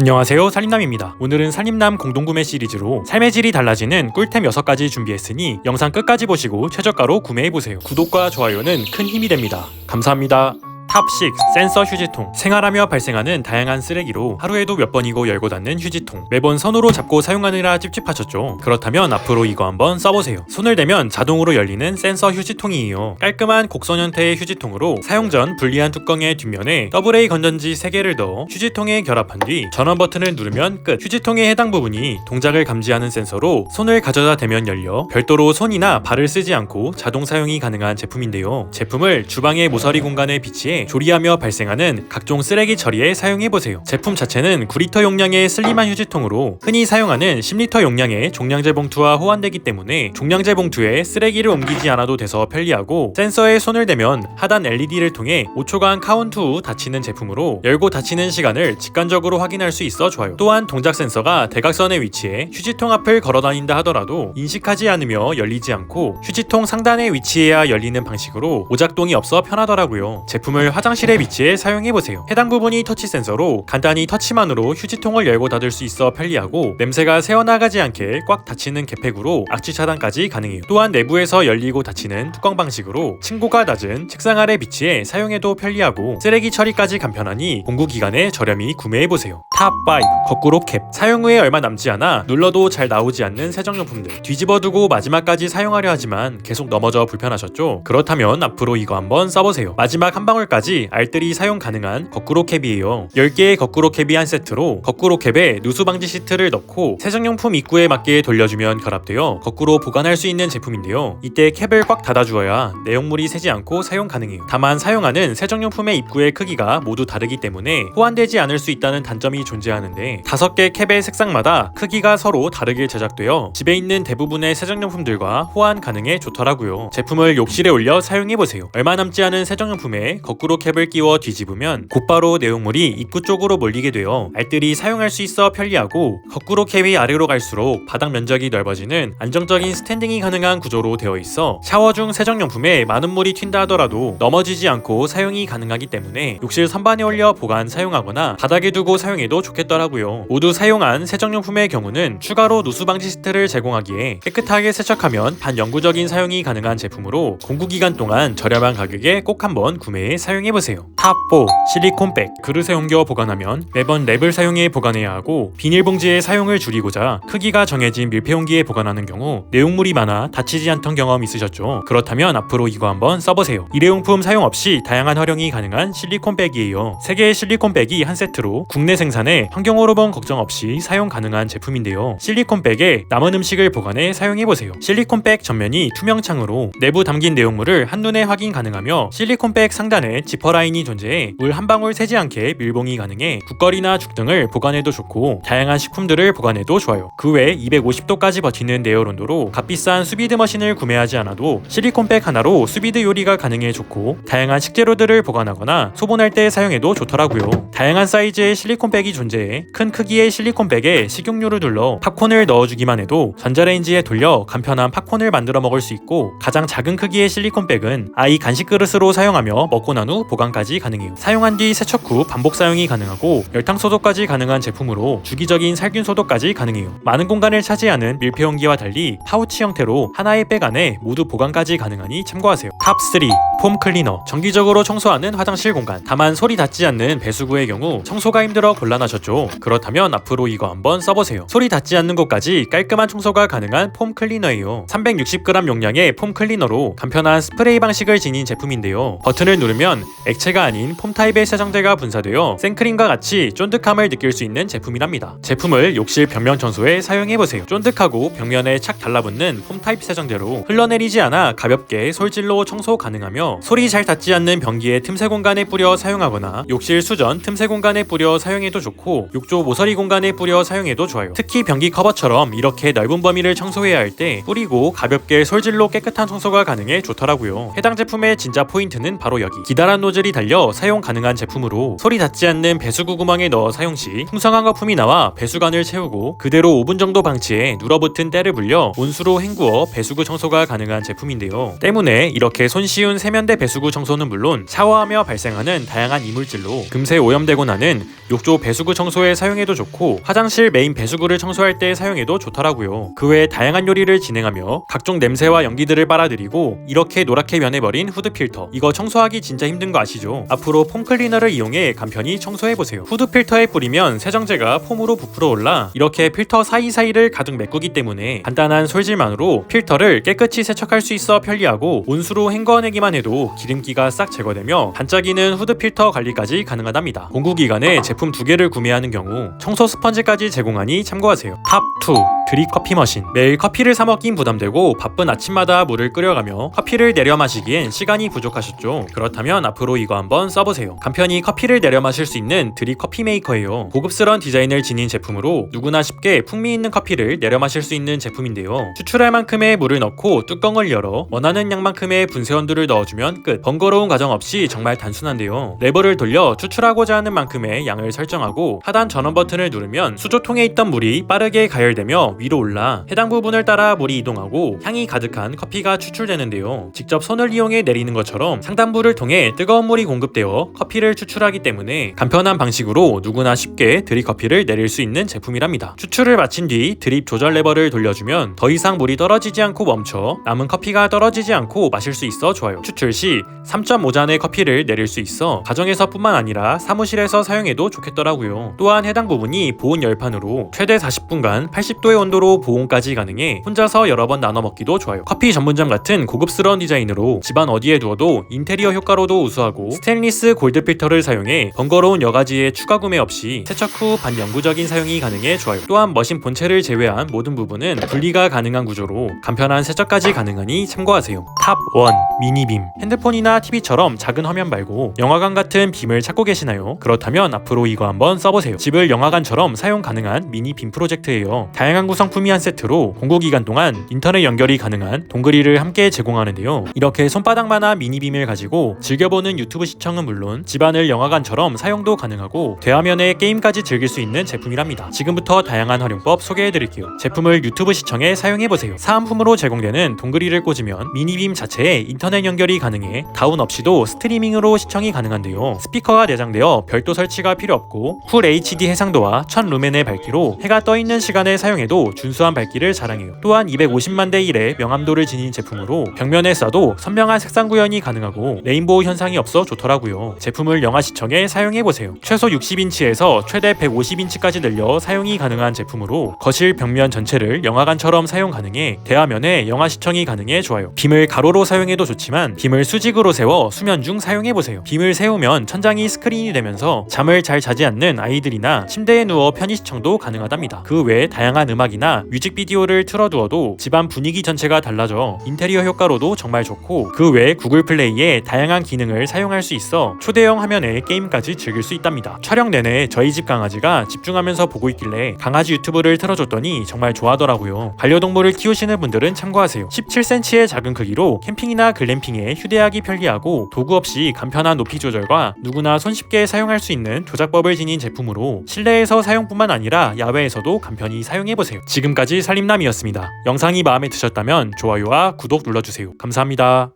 안녕하세요 살림남입니다. 오늘은 살림남 공동구매 시리즈로 삶의 질이 달라지는 꿀템 6가지 준비했으니 영상 끝까지 보시고 최저가로 구매해보세요. 구독과 좋아요는 큰 힘이 됩니다. 감사합니다 탑6 센서 휴지통. 생활하며 발생하는 다양한 쓰레기로 하루에도 몇 번이고 열고 닫는 휴지통. 매번 손으로 잡고 사용하느라 찝찝하셨죠? 그렇다면 앞으로 이거 한번 써보세요. 손을 대면 자동으로 열리는 센서 휴지통이에요. 깔끔한 곡선 형태의 휴지통으로 사용 전 분리한 뚜껑의 뒷면에 AA 건전지 3개를 넣어 휴지통에 결합한 뒤 전원 버튼을 누르면 끝. 휴지통의 해당 부분이 동작을 감지하는 센서로 손을 가져다 대면 열려 별도로 손이나 발을 쓰지 않고 자동 사용이 가능한 제품인데요. 제품을 주방의 모서리 공간에 비치해 조리하며 발생하는 각종 쓰레기 처리에 사용해보세요. 제품 자체는 9리터 용량의 슬림한 휴지통으로 흔히 사용하는 10리터 용량의 종량제 봉투와 호환되기 때문에 종량제 봉투에 쓰레기를 옮기지 않아도 돼서 편리하고 센서에 손을 대면 하단 LED를 통해 5초간 카운트 후 닫히는 제품으로 열고 닫히는 시간을 직관적으로 확인할 수 있어 좋아요. 또한 동작 센서가 대각선에 위치해 휴지통 앞을 걸어 다닌다 하더라도 인식하지 않으며 열리지 않고 휴지통 상단에 위치해야 열리는 방식으로 오작동이 없어 편하더라고요. 제품을 화장실에 위치해 사용해보세요. 해당 부분이 터치 센서로 간단히 터치만으로 휴지통을 열고 닫을 수 있어 편리하고 냄새가 새어나가지 않게 꽉 닫히는 개팩으로 악취 차단까지 가능해요. 또한 내부에서 열리고 닫히는 뚜껑 방식으로 층고가 낮은 책상 아래 위치해 사용해도 편리하고 쓰레기 처리까지 간편하니 공구 기간에 저렴히 구매해보세요. 탑5 거꾸로 캡 사용 후에 얼마 남지 않아 눌러도 잘 나오지 않는 세정용품들 뒤집어두고 마지막까지 사용하려 하지만 계속 넘어져 불편하셨죠? 그렇다면 앞으로 이거 한번 써보세요. 마지막 한 방울까지 알뜰히 사용 가능한 거꾸로 캡이에요. 10개의 거꾸로 캡이 한 세트로 거꾸로 캡에 누수 방지 시트를 넣고 세정용품 입구에 맞게 돌려주면 결합되어 거꾸로 보관할 수 있는 제품인데요. 이때 캡을 꽉 닫아주어야 내용물이 새지 않고 사용 가능해요. 다만 사용하는 세정용품의 입구의 크기가 모두 다르기 때문에 호환되지 않을 수 있다는 단점이 존재하는데 5개 캡의 색상마다 크기가 서로 다르게 제작되어 집에 있는 대부분의 세정용품들과 호환 가능해 좋더라고요. 제품을 욕실에 올려 사용해보세요. 얼마 남지 않은 세정용품에 거꾸로 캡을 끼워 뒤집으면 곧바로 내용물이 입구 쪽으로 몰리게 되어 알뜰히 사용할 수 있어 편리하고 거꾸로 캡이 아래로 갈수록 바닥 면적이 넓어지는 안정적인 스탠딩이 가능한 구조로 되어 있어 샤워 중 세정용품에 많은 물이 튄다 하더라도 넘어지지 않고 사용이 가능하기 때문에 욕실 선반에 올려 보관 사용하거나 바닥에 두고 사용해도 좋겠더라고요. 모두 사용한 세정용품의 경우는 추가로 누수 방지 시트를 제공하기에 깨끗하게 세척하면 반영구적인 사용이 가능한 제품으로 공구 기간 동안 저렴한 가격에 꼭 한번 구매해 사용 해보세요. 탑4 실리콘백 그릇에 옮겨 보관하면 매번 랩을 사용해 보관해야 하고 비닐봉지의 사용을 줄이고자 크기가 정해진 밀폐용기에 보관하는 경우 내용물이 많아 다치지 않던 경험 있으셨죠? 그렇다면 앞으로 이거 한번 써보세요. 일회용품 사용 없이 다양한 활용이 가능한 실리콘백이에요. 3개의 실리콘백이 한 세트로 국내 생산에 환경호르몬 걱정 없이 사용 가능한 제품인데요. 실리콘백에 남은 음식을 보관해 사용해보세요. 실리콘백 전면이 투명창으로 내부 담긴 내용물을 한눈에 확인 가능하며 실리콘백 상단에 지퍼 라인이 존재해 물 한 방울 새지 않게 밀봉이 가능해 국거리나 죽 등을 보관해도 좋고 다양한 식품들을 보관해도 좋아요. 그 외 250도까지 버티는 내열 온도로 값비싼 수비드 머신을 구매하지 않아도 실리콘백 하나로 수비드 요리가 가능해 좋고 다양한 식재료들을 보관하거나 소분할 때 사용해도 좋더라고요. 다양한 사이즈의 실리콘백이 존재해 큰 크기의 실리콘백에 식용유를 둘러 팝콘을 넣어주기만 해도 전자레인지에 돌려 간편한 팝콘을 만들어 먹을 수 있고 가장 작은 크기의 실리콘백은 아이 간식 그릇으로 사용하며 먹고 난 후 보관까지 가능해요. 사용한 뒤 세척 후 반복 사용이 가능하고 열탕 소독까지 가능한 제품으로 주기적인 살균 소독까지 가능해요. 많은 공간을 차지하는 밀폐 용기와 달리 파우치 형태로 하나의 백 안에 모두 보관까지 가능하니 참고하세요. 탑 3 폼 클리너 정기적으로 청소하는 화장실 공간 다만 소리 닿지 않는 배수구의 경우 청소가 힘들어 곤란하셨죠 그렇다면 앞으로 이거 한번 써보세요 소리 닿지 않는 곳까지 깔끔한 청소가 가능한 폼 클리너예요 360g 용량의 폼 클리너로 간편한 스프레이 방식을 지닌 제품인데요 버튼을 누르면 액체가 아닌 폼 타입의 세정제가 분사되어 생크림과 같이 쫀득함을 느낄 수 있는 제품이랍니다 제품을 욕실 벽면 청소에 사용해보세요 쫀득하고 벽면에 착 달라붙는 폼 타입 세정제로 흘러내리지 않아 가볍게 솔질로 청소 가능하며 소리 잘 닿지 않는 변기의 틈새 공간에 뿌려 사용하거나 욕실 수전 틈새 공간에 뿌려 사용해도 좋고 욕조 모서리 공간에 뿌려 사용해도 좋아요. 특히 변기 커버처럼 이렇게 넓은 범위를 청소해야 할 때 뿌리고 가볍게 솔질로 깨끗한 청소가 가능해 좋더라고요. 해당 제품의 진짜 포인트는 바로 여기. 기다 란 노즐이 달려 사용 가능한 제품으로 소리 닿지 않는 배수구 구멍에 넣어 사용 시 풍성한 거품이 나와 배수관을 채우고 그대로 5분 정도 방치해 눌어붙은 때를 불려 온수로 헹구어 배수구 청소가 가능한 제품인데요. 때문에 이렇게 손쉬운 세면대 배수구 청소는 물론 샤워하며 발생하는 다양한 이물질로 금세 오염되고 나는 욕조 배수구 청소에 사용해도 좋고 화장실 메인 배수구를 청소할 때 사용해도 좋더라고요. 그 외에 다양한 요리를 진행하며 각종 냄새와 연기들을 빨아들이고 이렇게 노랗게 변해버린 후드 필터. 이거 청소하기 진짜 힘든 거 아시죠? 앞으로 폼 클리너를 이용해 간편히 청소해보세요. 후드 필터에 뿌리면 세정제가 폼으로 부풀어 올라 이렇게 필터 사이사이를 가득 메꾸기 때문에 간단한 솔질만으로 필터를 깨끗이 세척할 수 있어 편리하고 온수로 헹궈내기만 해도 기름기가 싹 제거되며 반짝이는 후드 필터 관리까지 가능하답니다. 공구기간에 제품 두 개를 구매하는 경우 청소 스펀지까지 제공하니 참고하세요. 탑2 드립 커피 머신 매일 커피를 사 먹긴 부담되고 바쁜 아침마다 물을 끓여가며 커피를 내려 마시기엔 시간이 부족하셨죠. 그렇다면 앞으로 이거 한번 써보세요. 간편히 커피를 내려 마실 수 있는 드립 커피 메이커예요. 고급스러운 디자인을 지닌 제품으로 누구나 쉽게 풍미 있는 커피를 내려 마실 수 있는 제품인데요. 추출할 만큼의 물을 넣고 뚜껑을 열어 원하는 양만큼의 분쇄원두를 넣어주면 끝. 번거로운 과정 없이 정말 단순한데요. 레버를 돌려 추출하고자 하는 만큼의 양을 설정하고 하단 전원 버튼을 누르면 수조통에 있던 물이 빠르게 가열되며 위로 올라 해당 부분을 따라 물이 이동하고 향이 가득한 커피가 추출되는데요. 직접 손을 이용해 내리는 것처럼 상단부를 통해 뜨거운 물이 공급되어 커피를 추출하기 때문에 간편한 방식으로 누구나 쉽게 드립 커피를 내릴 수 있는 제품이랍니다. 추출을 마친 뒤 드립 조절 레버를 돌려주면 더 이상 물이 떨어지지 않고 멈춰 남은 커피가 떨어지지 않고 마실 수 있어 좋아요. 추출 시 3.5잔의 커피를 내릴 수 있어 가정에서뿐만 아니라 사무실에서 사용해도 좋겠더라고요. 또한 해당 부분이 보온 열판으로 최대 40분간 80도의 온도로 보온까지 가능해 혼자서 여러 번 나눠 먹기도 좋아요. 커피 전문점 같은 고급스러운 디자인으로 집안 어디에 두어도 인테리어 효과로도 우수하고 스테인리스 골드 필터를 사용해 번거로운 여가지의 추가 구매 없이 세척 후 반영구적인 사용이 가능해 좋아요. 또한 머신 본체를 제외한 모든 부분은 분리가 가능한 구조로 간편한 세척까지 가능하니 참고하세요. 탑 1 미니빔 핸드폰이나 TV처럼 작은 화면 말고 영화관 같은 빔을 찾고 계시나요? 그렇다면 앞으로 이거 한번 써보세요. 집을 영화관처럼 사용 가능한 미니 빔 프로젝트예요. 다양한 구성품이 한 세트로 공고 기간 동안 인터넷 연결이 가능한 동그리를 함께 제공하는데요. 이렇게 손바닥만한 미니 빔을 가지고 즐겨보는 유튜브 시청은 물론 집안을 영화관처럼 사용도 가능하고 대화면에 게임까지 즐길 수 있는 제품이랍니다. 지금부터 다양한 활용법 소개해드릴게요. 제품을 유튜브 시청에 사용해보세요. 사은품으로 제공되는 동그리를 꽂으면 미니빔 자체에 인터넷 연결이 가능해 다운 없이도 스트리밍으로 시청이 가능한데요. 스피커가 내장되어 별도 설치가 필요 없고 쿨 HD 해상도와 1000 루멘의 밝기로 해가 떠 있는 시간에 사용해도 준수한 밝기를 자랑해요. 또한 250만 대 1의 명암도를 지닌 제품으로 벽면에 써도 선명한 색상 구현이 가능하고 레인보우 현상이 없어 좋더라고요. 제품을 영화 시청에 사용해보세요. 최소 60인치에서 최대 150인치까지 늘려 사용이 가능한 제품으로 거실 벽면 전체를 영화관처럼 사용 가능해 대화면에 영화 시청이 가능해 좋아요. 빔을 가로로 사용해도 좋지만 빔을 수직으로 세워 수면 중 사용해보세요. 빔을 세우면 천장이 스크린이 되면서 잠을 잘 자지 않는 아이들이나 침대에 누워 편의 시청도 가능하답니다. 그 외에 다양한 음악 이나 뮤직비디오를 틀어두어도 집안 분위기 전체가 달라져 인테리어 효과로도 정말 좋고 그 외에 구글 플레이에 다양한 기능을 사용할 수 있어 초대형 화면에 게임까지 즐길 수 있답니다. 촬영 내내 저희 집 강아지가 집중하면서 보고 있길래 강아지 유튜브를 틀어줬더니 정말 좋아하더라고요. 반려동물을 키우시는 분들은 참고하세요. 17cm의 작은 크기로 캠핑이나 글램핑에 휴대하기 편리하고 도구 없이 간편한 높이 조절과 누구나 손쉽게 사용할 수 있는 조작법을 지닌 제품으로 실내에서 사용뿐만 아니라 야외에서도 간편히 사용해보세요. 지금까지 살림남이었습니다. 영상이 마음에 드셨다면 좋아요와 구독 눌러주세요. 감사합니다.